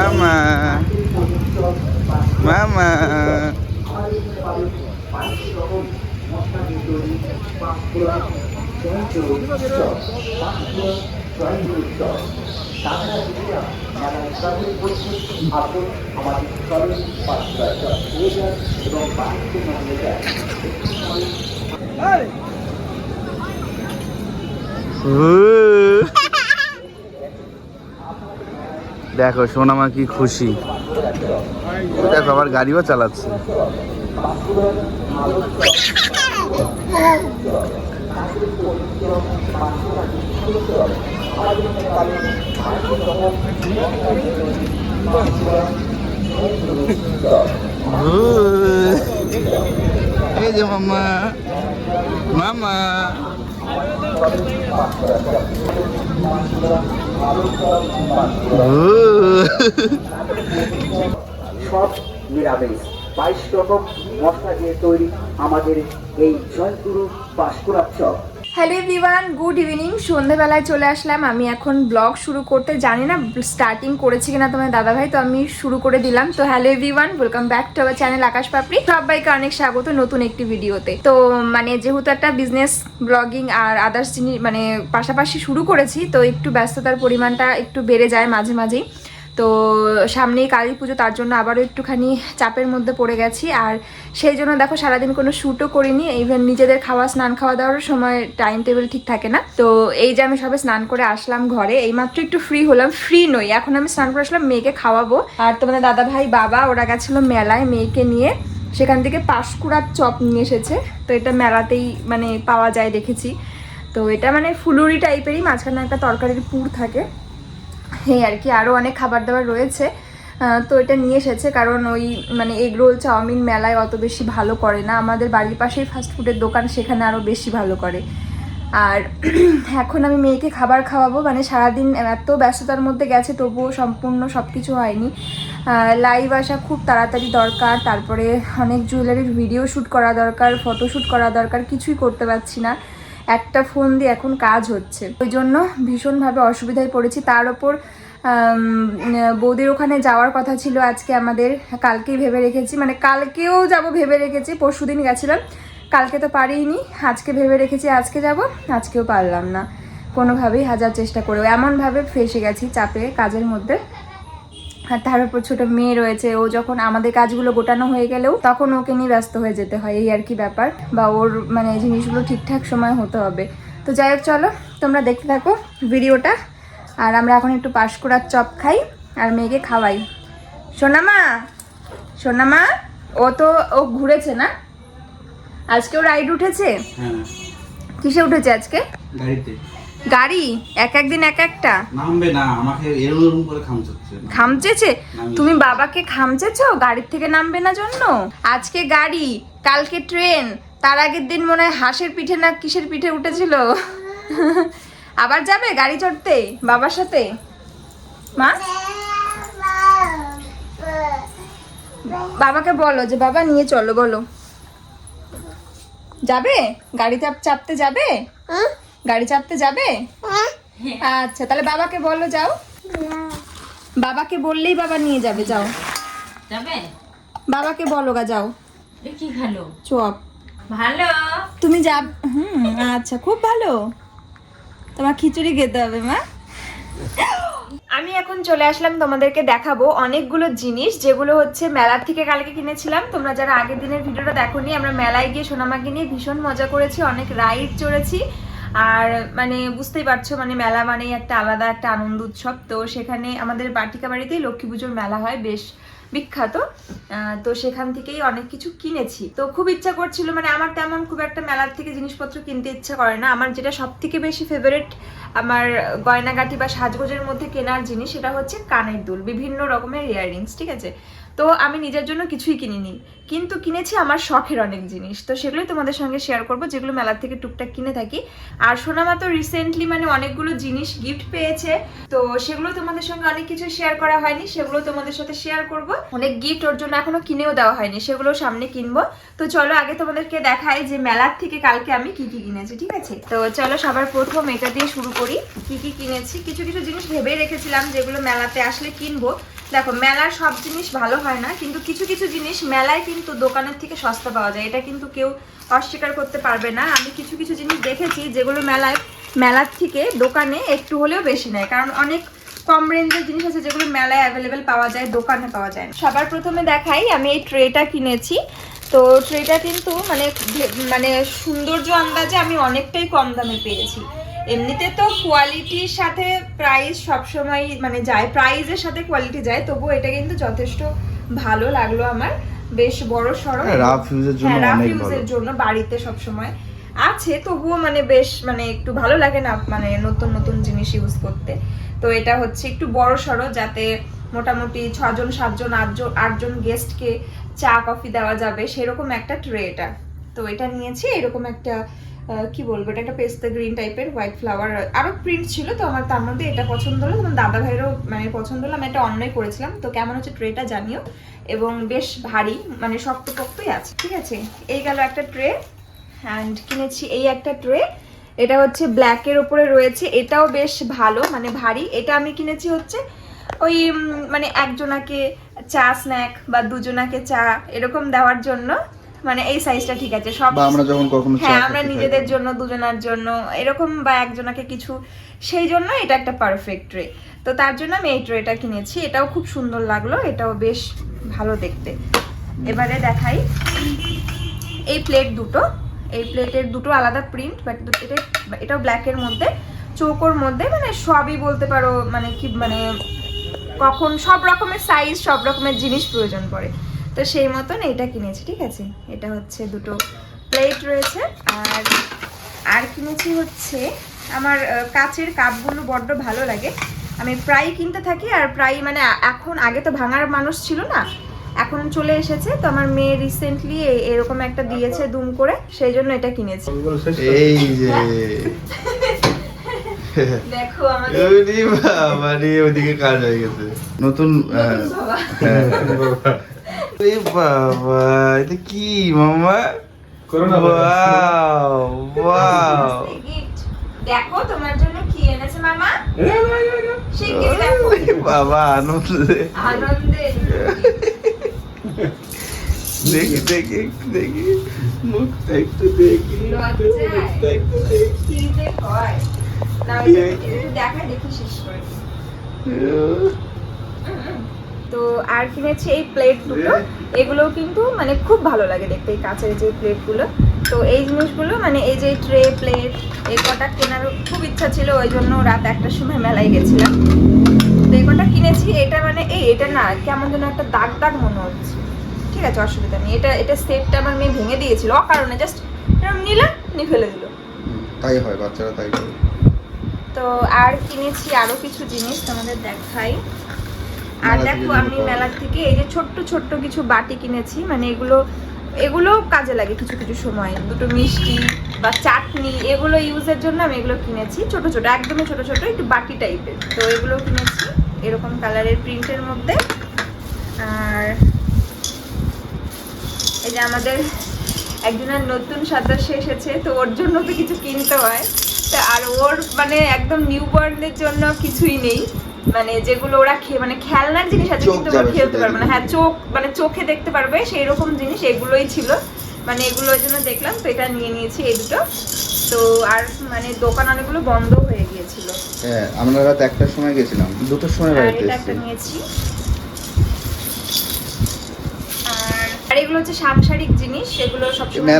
মামা মামা উ। দেখো সোনামা কি খুশি। দেখো আবার গাড়িও চালাচ্ছে। এই যে মামা। মামা। সব নিরামিষ। বাইশ রকম মশলা দিয়ে তৈরি আমাদের এই Joyguru বাঁশকুড়ার chop hello everyone good evening সন্ধ্যেবেলায় চলে আসলাম। আমি এখন ব্লগ শুরু করতে জানি না স্টার্টিং করেছি কিনা তোমার দাদাভাই, তো আমি শুরু করে দিলাম। তো hello everyone welcome back to our channel Akash Papri সবাইকে অনেক স্বাগত নতুন একটি ভিডিওতে। তো মানে যেহেতু একটা বিজনেস ব্লগিং আর আদার্স জিনিস মানে পাশাপাশি শুরু করেছি, তো একটু ব্যস্ততার পরিমাণটা একটু বেড়ে যায় মাঝে মাঝেই। তো সামনেই কালী পুজো, তার জন্য আবারও একটুখানি চাপের মধ্যে পড়ে গেছি। আর সেই জন্য দেখো সারাদিন কোনো শ্যুটও করিনি ইভেন নিজেদের খাওয়া, স্নান খাওয়া দাওয়ার সময় টাইম টেবিল ঠিক থাকে না। তো এই যে আমি সবে স্নান করে আসলাম ঘরে, এইমাত্র একটু ফ্রি হলাম ফ্রি নই। এখন আমি স্নান করে আসলাম, মেয়েকে খাওয়াবো। আর তোমাদের দাদা ভাই বাবা, ওরা গেছিল মেলায় মেয়েকে নিয়ে। সেখান থেকে পাঁশকুড়ার চপ নিয়ে এসেছে। তো এটা মেলাতেই মানে পাওয়া যায় দেখেছি। তো এটা মানে ফুলুরি টাইপেরই মাঝখানে একটা তরকারির পুর থাকে। এই আর কি আরও অনেক খাবার দাবার রয়েছে। তো এটা নিয়ে এসেছে, কারণ ওই মানে এগ রোল চাউমিন মেলায় অত বেশি ভালো করে না। আমাদের বাড়ির পাশেই ফাস্টফুডের দোকান, সেখানে আরও বেশি ভালো করে। আর এখন আমি মেয়েকে খাবার খাওয়াবো মানে সারাদিন এত ব্যস্ততার মধ্যে গেছে, তবুও সম্পূর্ণ সব কিছু হয়নি লাইভ আসা খুব তাড়াতাড়ি দরকার, তারপরে অনেক জুয়েলারির ভিডিও শ্যুট করা দরকার ফটো শ্যুট করা দরকার, কিছুই করতে পারছি না। একটা ফোন দিয়ে এখন কাজ হচ্ছে। ওই জন্য ভীষণভাবে অসুবিধায় পড়েছি। তার ওপর বৌদির ওখানে যাওয়ার কথা ছিল আজকে আমাদের, কালকেই ভেবে রেখেছি মানে কালকেও যাব ভেবে রেখেছি পরশু দিন গেছিলাম, কালকে তো পারিনি, আজকে ভেবে রেখেছি আজকে যাব, আজকেও পারলাম না, কোনোভাবেই হাজার চেষ্টা করেও, এমনভাবে ফেসে গেছি চাপে কাজের মধ্যে। আর তার উপর ছোট মেয়ে রয়েছে, ও যখন আমাদের কাজগুলো গোটানো হয়ে গেলেও তখন ওকে নিয়ে ব্যস্ত হয়ে যেতে হয়, এই আর কি ব্যাপার, বা ওর মানে জিনিসগুলো ঠিকঠাক সময় হতে হবে। তো যাই হোক, চলো, তোমরা দেখতে থাকো ভিডিওটা আর আমরা এখন একটু পাঁশকুড়ার চপ খাই আর মেয়েকে খাওয়াই। সোনামা সোনামা ও তো ও ঘুরেছে না? আজকেও রাইড উঠেছে? হ্যাঁ। কিসে উঠেছে আজকে? গাড়িতে। গাড়ি? এক একদিন এক একটা? নামবে না আমাকে এরম করে খামচাচ্ছে। খামচেছে? তুমি বাবাকে খামচেছো? গাড়ির থেকে নামবে না জন্য? আজকে গাড়ি কালকে ট্রেন তার আগের দিন মনে হয় হাঁসের পিঠে না কিসের পিঠে উঠেছিল? আবার যাবে গাড়ি চড়তে? বাবার সাথে? মা? বাবাকে বলো যে বাবা নিয়ে চলো বলো। যাবে? গাড়ি চাপ চাপতে যাবে? গাড়ি চাপতে যাবে? আচ্ছা তাহলে বাবাকে বলো যাও। বাবাকে বললেই বাবা নিয়ে যাবে যাও। যাবে? বাবাকে বলো গা যাও। কি ভালো? চপ। ভালো। তুমি যা হুম আচ্ছা খুব ভালো। তোমার খিচুড়ি খেতে হবে, মা। আমি এখন চলে আসলাম, তোমাদেরকে দেখাবো অনেকগুলো জিনিস, যেগুলো হচ্ছে মেলার থেকে কালকে কিনেছিলাম। তোমরা যারা আগের দিনের ভিডিওটা দেখোনি, আমরা মেলায় গিয়ে সোনামাকে নিয়ে ভীষণ মজা করেছি, অনেক রাইড চড়েছি। আর মানে বুঝতেই পারছ মানে মেলা মানেই একটা আলাদা একটা আনন্দ উৎসব। তো সেখানে আমাদের বাটিকা বাড়িতেই লক্ষ্মী পুজোর মেলা হয়, বেশ বিখ্যাত। তো সেখান থেকেই অনেক কিছু কিনেছি। তো খুব ইচ্ছা করছিল মানে আমার তেমন খুব একটা মেলার থেকে জিনিসপত্র কিনতে ইচ্ছা করে না। আমার যেটা সব থেকে বেশি ফেভারিট আমার গয়নাগাটি বা সাজগোজের মধ্যে কেনার জিনিস সেটা হচ্ছে কানের দুল। বিভিন্ন রকমের ইয়াররিংস ঠিক আছে? তো আমি নিজের জন্য কিছুই কিনিনি। কিন্তু কিনেছি আমার শখের অনেক জিনিস। তো সেগুলোই তোমাদের সঙ্গে শেয়ার করব, যেগুলো মেলার থেকে টুকটাক কিনে থাকি। আর সোনামা তো রিসেন্টলি মানে অনেকগুলো জিনিস গিফট পেয়েছে। তো সেগুলো তোমাদের সঙ্গে অনেক কিছু শেয়ার করা হয়নি, সেগুলো তোমাদের সাথে শেয়ার করব। অনেক গিফট ওর জন্য এখনও কিনেও দেওয়া হয়নি, সেগুলো সামনে কিনবো। তো চলো আগে তোমাদেরকে দেখাই যে মেলার থেকে কালকে আমি কি কি কিনেছি, ঠিক আছে? তো চলো সবার প্রথম এটা দিয়ে শুরু করি, কি কি কিনেছি। কিছু কিছু জিনিস ভেবেই রেখেছিলাম যেগুলো মেলাতে আসলে কিনবো। দেখো, মেলার সব জিনিস ভালো হয় না, কিন্তু কিছু কিছু জিনিস মেলায় কিন্তু দোকানের থেকে সস্তা পাওয়া যায়। এটা কিন্তু কেউ অস্বীকার করতে পারবে না। আমি কিছু কিছু জিনিস দেখেছি যেগুলো মেলায়, মেলার থেকে দোকানে একটু হলেও বেশি নেয়। কারণ অনেক কম রেঞ্জের জিনিস আছে যেগুলো মেলায় অ্যাভেলেবেল পাওয়া যায়, দোকানে পাওয়া যায় সবার প্রথমে দেখাই, আমি এই ট্রেটা কিনেছি। তো ট্রেটা কিন্তু মানে মানে সৌন্দর্য আন্দাজে আমি অনেকটাই কম দামে পেয়েছি। এমনিতে তো কোয়ালিটির সাথে প্রাইস সবসময় মানে যায় প্রাইজের সাথে কোয়ালিটি যায় তবুও এটা কিন্তু যথেষ্ট ভালো লাগল আমার। বেশ বড় সড়ো হ্যাঁ, জন্য হ্যাঁ, জন্য বাড়িতে সব সময় আছে তবুও মানে বেশ মানে একটু ভালো লাগে না মানে নতুন নতুন জিনিস ইউজ করতে। তো এটা হচ্ছে একটু বড় সড়ো যাতে মোটামুটি ছজন সাতজন আটজন আটজন গেস্টকে চা কফি দেওয়া যাবে সেরকম একটা ট্রে এটা তো এটা নিয়েছি, এরকম একটা কি বলব, এটা একটা পেস্তা গ্রিন টাইপের হোয়াইট ফ্লাওয়ার আরও প্রিন্ট ছিল তো আমার তার মধ্যে এটা পছন্দ হলো তোমার দাদা ভাইয়েরও মানে পছন্দ হলো, আমি এটা অন্যই করেছিলাম, তো কেমন হচ্ছে ট্রেটা জানিও, এবং বেশ ভারী মানে শক্তপোক্তই আছে, ঠিক আছে? এই গেল একটা ট্রে অ্যান্ড কিনেছি এই একটা ট্রে এটা হচ্ছে ব্ল্যাকের ওপরে রয়েছে, এটাও বেশ ভালো মানে ভারী, এটা আমি কিনেছি হচ্ছে ওই মানে একজনাকে চা স্ন্যাক বা দুজনাকে চা, এরকম দেওয়ার জন্য মানে এই সাইজটা ঠিক আছে সব আমরা যখন কখনো হ্যাঁ আমরা। নিজেদের জন্য দুজনের জন্য এরকম বা একজনাকে কিছু সেই জন্য এটা একটা পারফেক্ট ট্রে তো তার জন্য আমি এই ট্রেটা কিনেছি। এটাও খুব সুন্দর লাগল এটাও বেশ ভালো দেখতে। এবারে দেখাই এই প্লেট দুটো। এই প্লেটের দুটো আলাদা প্রিন্ট বাট এটা এটাও ব্ল্যাকের মধ্যে চৌকোর মধ্যে মানে সবই বলতে পারো মানে কি মানে কখন সব রকমের সাইজ সব রকমের জিনিস প্রয়োজন পড়ে। তো সেই মতন এটা কিনেছি ঠিক আছে? এটা হচ্ছে দুটো প্লেট রয়েছে। আর আর কিনেছি হচ্ছে আমার কাচের কাপগুলো বড্ড ভালো লাগে। আমি প্রায় কিনতে থাকি আর প্রায় মানে এখন আগে তো ভাঙার মানুষ ছিল না এখন চলে এসেছে। তো আমার মেয়ে রিসেন্টলি এরকম একটা দিয়েছে দুম করে সেই জন্য এটা কিনেছি। এই যে। দেখো আমাদের ওদিকে কাজ হয়ে গেছে। নতুন। হ্যাঁ। এ বাবা এটা কি মামা ওয়াও ওয়াও gift। দেখো তোমার জন্য কি এনেছে মামা শিগগিরই দেখো বাবা আনন্দে আনন্দে দেখি দেখি একটু দেখি মুখটা একটু দেখি। মুখটা একটু দেখি কি যে হয় না দেখা দেখি শেষ করে। তো আর কিনেছি এই প্লেট দুটো এগুলো কিন্তু মানে খুব ভালো লাগে দেখতে এই কাঁচের যে প্লেটগুলো তো এই জিনিসগুলো মানে এই যে ট্রে প্লেট এই কটা কেনার খুব ইচ্ছা ছিল ওই জন্য রাত একটার সময় মেলায় গেছিলাম। তো এই কটা কিনেছি এটা মানে এই এটা না কেমন যেন একটা দাগ দাগ মনে হচ্ছে। ঠিক আছে অসুবিধা নেই এটা এটা স্টেপটা আমার মেয়ে ভেঙে দিয়েছিল অকারণে জাস্ট এরকম নিলাম নিয়ে ফেলে দিল। তাই হয় বাচ্চারা তাই তো আর কিনেছি আরও কিছু জিনিস তোমাদের দেখাই। আর দেখো আমি পাওয়া মেলা থেকে এই যে ছোট্ট ছোট্ট কিছু বাটি কিনেছি মানে এগুলো এগুলো কাজে লাগে কিছু কিছু সময়। দুটো মিষ্টি বা চাটনি এগুলো ইউজের জন্য আমি এগুলো কিনেছি। ছোট ছোট একদমই ছোট ছোট একটু বাটি টাইপের তো এগুলো কিনেছি এরকম কালারের প্রিন্টের মধ্যে। আর এই যে আমাদের একজনের নতুন সদস্য এসেছে তো ওর জন্য তো কিছু কিনতে হয়। তো আর ওর মানে একদম নিউ বর্নদের জন্য কিছুই নেই। মানে যেগুলো ওরা খেয়ে মানে খেলনার জিনিস আছে কিন্তু ওরা খেলতে পারবে না। হ্যাঁ চোখ মানে চোখে দেখতে পারবে সেই রকম জিনিস এগুলোই ছিল। মানে এগুলোর জন্য দেখলাম তো এটা নিয়ে নিয়েছি এই দুটো। তো আর মানে দোকান অনেকগুলো বন্ধ হয়ে গিয়েছিল। হ্যাঁ আমরা রাত একটার সময় গেছিলাম। দুটোর সময় বাড়িতে এটা এসেছি। একটা নিয়েছি। আর এগুলো হচ্ছে সাংসারিক জিনিস সেগুলো সবসময়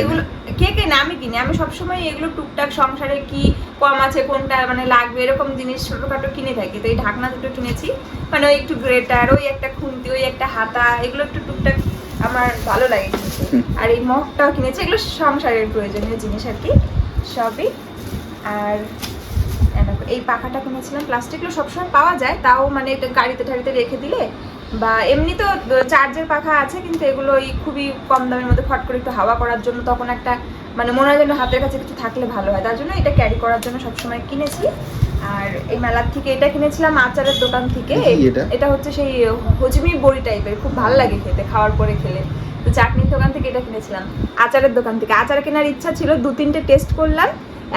এগুলো কে কে না আমি কিনি। আমি সবসময় এগুলো টুকটাক সংসারে কি কম আছে কোনটা মানে লাগবে এরকম জিনিস ছোটখাটো কিনে থাকি। তো এই ঢাকনা দুটো কিনেছি। মানে ওই একটু গ্রেটার ওই একটা খুন্তি ওই একটা হাতা এগুলো একটু টুকটাক আমার ভালো লাগে আর এই মগটাও কিনেছি। এগুলো সংসারের প্রয়োজনীয় জিনিস আর কি সবই। আর এই পাখাটা কিনেছিলাম প্লাস্টিকগুলো সবসময় পাওয়া যায় তাও মানে গাড়িতে টাড়িতে রেখে দিলে বা এমনি তো চার্জের পাখা আছে কিন্তু এগুলো ওই খুবই কম দামের মধ্যে ফট করে একটু হাওয়া করার জন্য তখন একটা মানে মনে হয় যেন হাতের কাছে কিছু থাকলে ভালো হয়। তার জন্য এটা ক্যারি করার জন্য সবসময় কিনেছি। আর এই মেলার থেকে এটা কিনেছিলাম আচারের দোকান থেকে। এটা? এটা? হচ্ছে সেই হজমি বড়ি টাইপের খুব ভালো লাগে খেতে খাওয়ার পরে খেলে। তো চাটনির দোকান থেকে এটা কিনেছিলাম। আচারের দোকান থেকে। আচার কেনার ইচ্ছা ছিল দু তিনটে টেস্ট করলাম।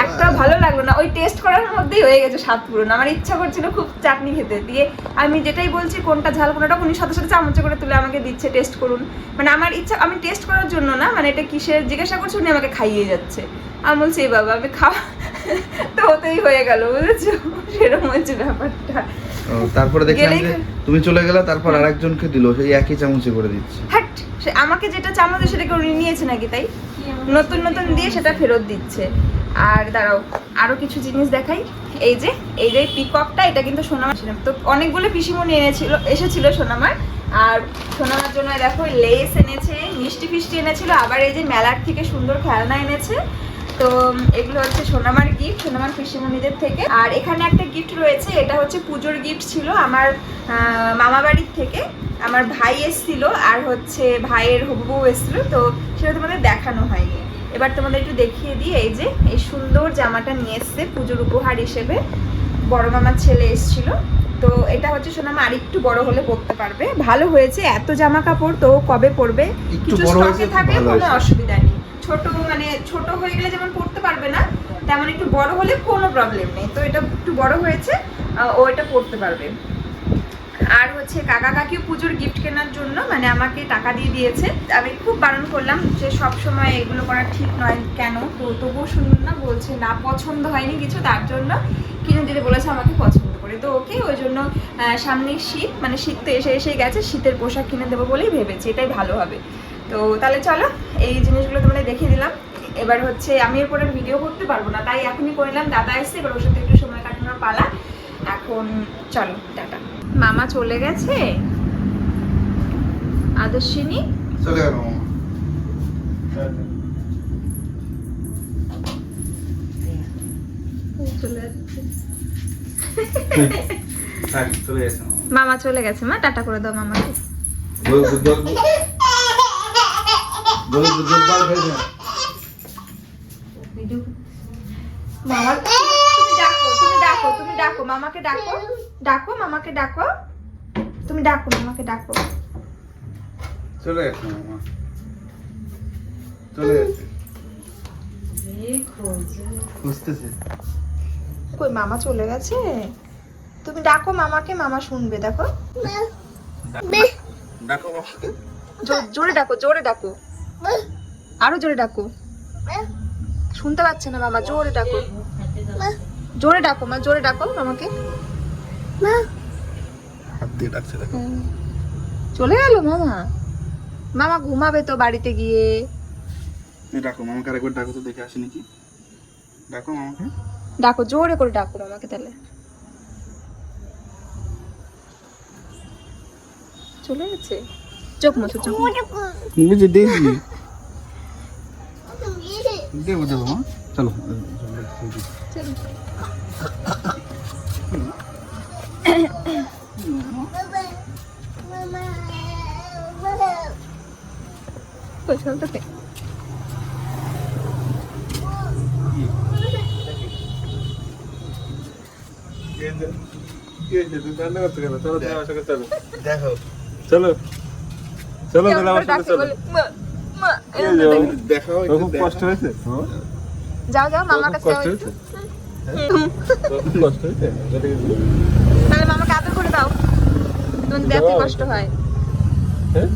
একটা ভালো লাগল না। ওই টেস্ট করার মধ্যেই হয়ে গেছে স্বাদ পূরণ আমার ইচ্ছা করছিল খুব চাটনি খেতে। দিয়ে আমি যেটাই বলছি কোনটা ঝাল কোনটা উনি সাথে সাথে চামচে করে তুলে আমাকে দিচ্ছে টেস্ট করুন। মানে আমার ইচ্ছা আমি টেস্ট করার জন্য না মানে এটা কিসের জিজ্ঞাসা করছে উনি আমাকে খাইয়ে যাচ্ছে। আমি বলছি "এই বাবা আমি খাওয়া তো ওতেই হয়ে গেল বুঝেছ? সেরকম হচ্ছে ব্যাপারটা। তারপরে দেখলাম গেলেই যে তুমি চলে গেলে তারপর আরেকজনকে দিল সেই একই চামচে করে দিচ্ছে। হ্যাট সে আমাকে যেটা চামচ সেটাকে উনি নিয়েছে নাকি তাই? নতুন নতুন দিয়ে সেটা ফেরত দিচ্ছে। আর দাঁড়াও, আরও কিছু জিনিস দেখাই। এই যে এই যে পিকপটা এটা কিন্তু সোনামার ছিল তো অনেকগুলো পিসিমণি এনেছিল, এসেছিল সোনামার। আর সোনামার জন্য দেখো লেস এনেছে, মিষ্টি ফিষ্টি এনেছিল, আবার এই যে মেলার থেকে সুন্দর খেলনা এনেছে। তো, এগুলো হচ্ছে সোনামার গিফট সোনামার পিসিমণিদের থেকে। আর এখানে একটা গিফট রয়েছে, এটা হচ্ছে পুজোর গিফট ছিল আমার মামা বাড়ির থেকে। আমার ভাই এসেছিল, আর হচ্ছে ভাইয়ের হবু এসেছিল, তো সেটা তোমাদের দেখানো হয়নি। এবার তোমাদের একটু দেখিয়ে দিই এই যে এই সুন্দর জামাটা নিয়ে এসছে পুজোর উপহার হিসেবে। বড় মামার ছেলে এসেছিল। তো এটা হচ্ছে সোনামা আরেকটু বড় হলে পরতে পারবে। ভালো হয়েছে এত জামা কাপড় তো কবে পরবে? কিছু স্টকে থাকলে কোনো অসুবিধা নেই। ছোট মানে ছোট হয়ে গেলে যেমন পড়তে পারবে না তেমন একটু বড় হলে কোনো প্রবলেম নেই। তো এটা একটু বড় হয়েছে ও এটা পড়তে পারবে। আর হচ্ছে কাকা কাকিও পুজোর গিফট কেনার জন্য মানে আমাকে টাকা দিয়ে দিয়েছে। আমি খুব বারণ করলাম যে সব সময় এগুলো করা ঠিক নয় কেন? তো তবুও শুনুন না, বলছে, না, পছন্দ হয়নি কিছু, তার জন্য কিনে দিতে বলেছে আমাকে পছন্দ করে। তো ওকে ওই জন্য সামনে শীত মানে শীত তো এসে এসে গেছে, শীতের পোশাক কিনে দেবো বলেই ভেবেছি, এটাই ভালো হবে। তো তাহলে চলো, এই জিনিসগুলো তোমাদের দেখিয়ে দিলাম। এবার হচ্ছে আমি এরপর ভিডিও করতে পারব না, তাই এখনই করলাম দাদা এসে এবার ওর সাথে একটু সময় কাটানোর পালা। এখন চলো, টাটা। মামা চলে গেছে? আদর্শিনী? চলে গেল চলে যাচ্ছে। চলে গেছে মামা। চলে গেছে মা টাটা করে দাও মামাকে। মামা ডাকো মামাকে ডাকো। ডাকো মামাকে ডাকো। তুমি ডাকো মামাকে ডাকো। চলে গেছে মামা। চলে গেছে খুঁজতেছে। কই মামা চলে গেছে? তুমি ডাকো মামাকে মামা শুনবে দেখো। ডাকো জোরে ডাকো জোরে ডাকো। আরও জোরে ডাকো। শুনতে পাচ্ছে না মামা জোরে ডাকো। জোরে ডাকো মা জোরে ডাকো মামাকে হাত দিয়ে ডাকছে দেখো। চলে গেল মামা। মামা ঘুমাবে তো বাড়িতে গিয়ে। ডাকো মামাকে আরেকবার ডাকো তো দেখে আসি নাকি। ডাকো মামাকে। ডাকো জোরে করে ডাকো মামাকে তাহলে। চলে গেছে? চোখ মুছো চোখ মুছো। দেখি। দেবো দেবো মা। চলো চলতে দেখো চলো চলো চলো ডাকে। খুব কষ্ট হয়েছে হ্যাঁ? যাও যাও মামার কাছে যাও কষ্ট একটু। তাহলে মামাকে আদর করে দাও। তোমার দেখতে কষ্ট হয়। হ্যাঁ?